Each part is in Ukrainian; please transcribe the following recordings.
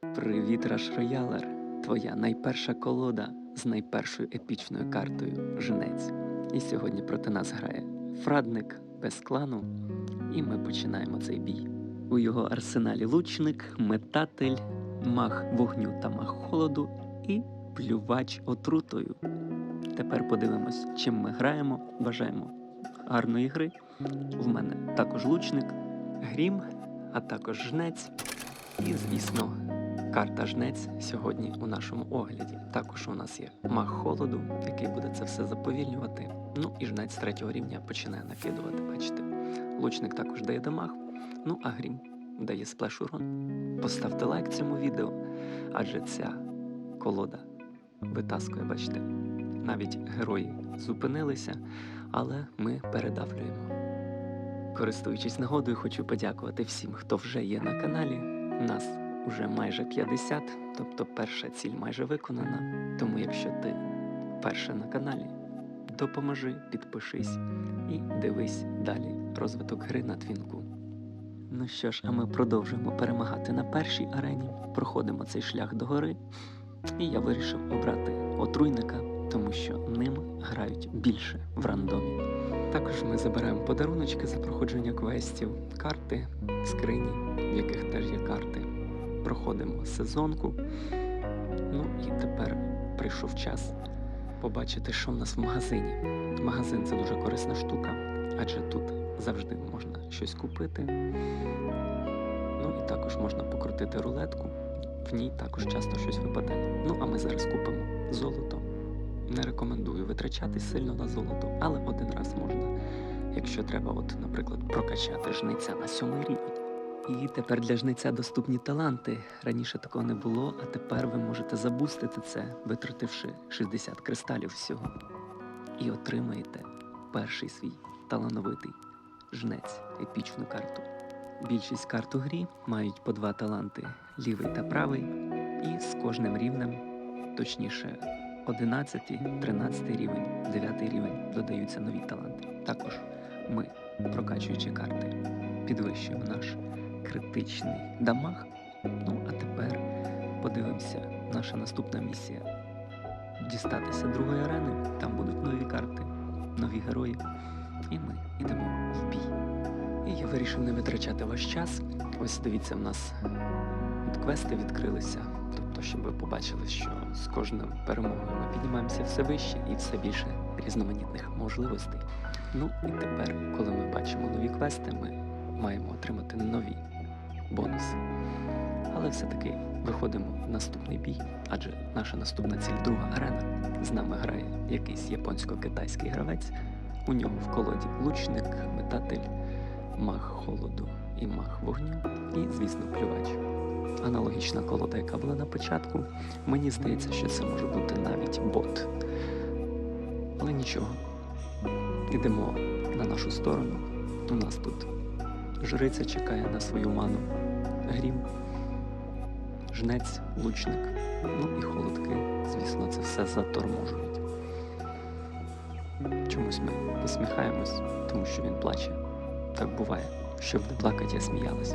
Привіт, Раш Роялер! Твоя найперша колода з найпершою епічною картою Женець. І сьогодні проти нас грає Фрадник без клану, і ми починаємо цей бій. У його арсеналі лучник, метатель, мах вогню та мах холоду і плювач отрутою. Тепер подивимось, чим ми граємо. Бажаємо гарної гри. В мене також лучник, грім, а також жнець. І, звісно, карта жнець сьогодні у нашому огляді. Також у нас є маг холоду, який буде це все заповільнювати. Ну і жнець третього рівня починає накидувати. Бачите, лучник також дає дамаг. Ну а грім дає сплеш урон. Поставте лайк цьому відео, адже ця колода витаскує, бачите, навіть герої зупинилися, але ми передавлюємо. Користуючись нагодою, хочу подякувати всім, хто вже є на каналі. Нас уже майже 50, тобто перша ціль майже виконана. Тому, якщо ти перше на каналі, допоможи, підпишись і дивись далі розвиток гри на твінку. Ну що ж, а ми продовжуємо перемагати на першій арені, проходимо цей шлях до гори, і я вирішив обрати отруйника, тому що ним грають більше в рандомі. Також ми забираємо подаруночки за проходження квестів, карти, скрині, в яких теж є карти. Проходимо сезонку. Ну і тепер прийшов час побачити, що в нас в магазині. Магазин це дуже корисна штука, адже тут завжди можна щось купити. Ну і також можна покрутити рулетку. В ній також часто щось випадає. Ну а ми зараз купимо золото. Не рекомендую витрачатись сильно на золото, але один раз можна, якщо треба, от, наприклад, прокачати жниця на сьомий рівень. І тепер для жниця доступні таланти. Раніше такого не було, а тепер ви можете забустити це, витративши 60 кристалів всього. І отримаєте перший свій талановитий жнець, епічну карту. Більшість карт у грі мають по два таланти лівий та правий, і з кожним рівнем, точніше, 11, 13 рівень, 9 рівень додаються нові таланти. Також ми, прокачуючи карти, підвищуємо наш критичний дамаг. Ну а тепер подивимося, наша наступна місія дістатися другої арени. Там будуть нові карти, нові герої. І ми йдемо в бій. І я вирішив не витрачати ваш час. Ось дивіться, в нас квести відкрилися. Тобто, щоб ви побачили, що з кожною перемогою ми піднімаємося все вище і все більше різноманітних можливостей. Ну і тепер, коли ми бачимо нові квести, ми маємо отримати нові бонуси. Але все-таки виходимо в наступний бій, адже наша наступна ціль друга арена. З нами грає якийсь японсько-китайський гравець. У нього в колоді лучник, метатель, маг холоду і маг вогню, і, звісно, плювач. Аналогічна колода, яка була на початку. Мені здається, що це може бути навіть бот. Але нічого. Йдемо на нашу сторону. У нас тут жриця чекає на свою ману. Грім, жнець, лучник, ну і холодки. Звісно, це все заторможують. Чомусь ми посміхаємось, тому що він плаче. Так буває. Щоб не плакати, я сміялась.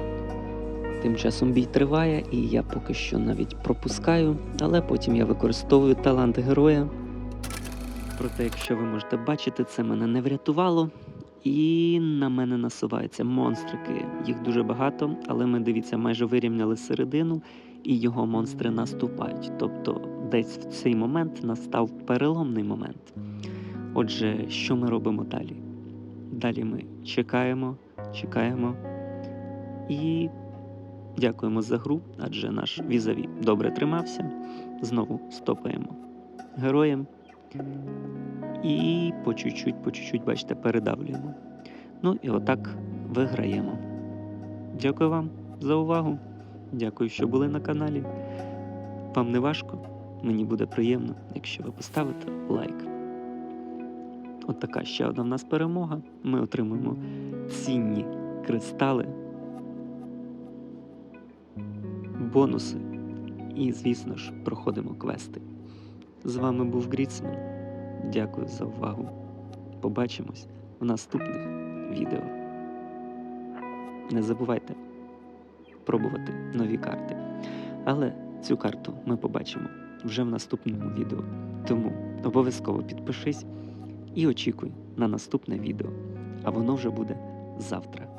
Тим часом бій триває, і я поки що навіть пропускаю, але потім я використовую талант героя. Проте, якщо ви можете бачити, це мене не врятувало. І на мене насуваються монстрики. Їх дуже багато, але ми дивіться, майже вирівняли середину, і його монстри наступають. Тобто, десь в цей момент настав переломний момент. Отже, що ми робимо далі? Далі ми чекаємо, чекаємо і дякуємо за гру, адже наш візаві добре тримався. Знову стопаємо героєм. І по чуть-чуть, по чуть-чуть, бачите, передавлюємо. Ну і отак виграємо. Дякую вам за увагу. Дякую, що були на каналі. Вам не важко? Мені буде приємно, якщо ви поставите лайк. От така ще одна в нас перемога. Ми отримуємо цінні кристали, бонуси і, звісно ж, проходимо квести. З вами був Гріцман. Дякую за увагу. Побачимось в наступних відео. Не забувайте пробувати нові карти. Але цю карту ми побачимо вже в наступному відео. Тому обов'язково підпишись і очікуй на наступне відео. А воно вже буде завтра.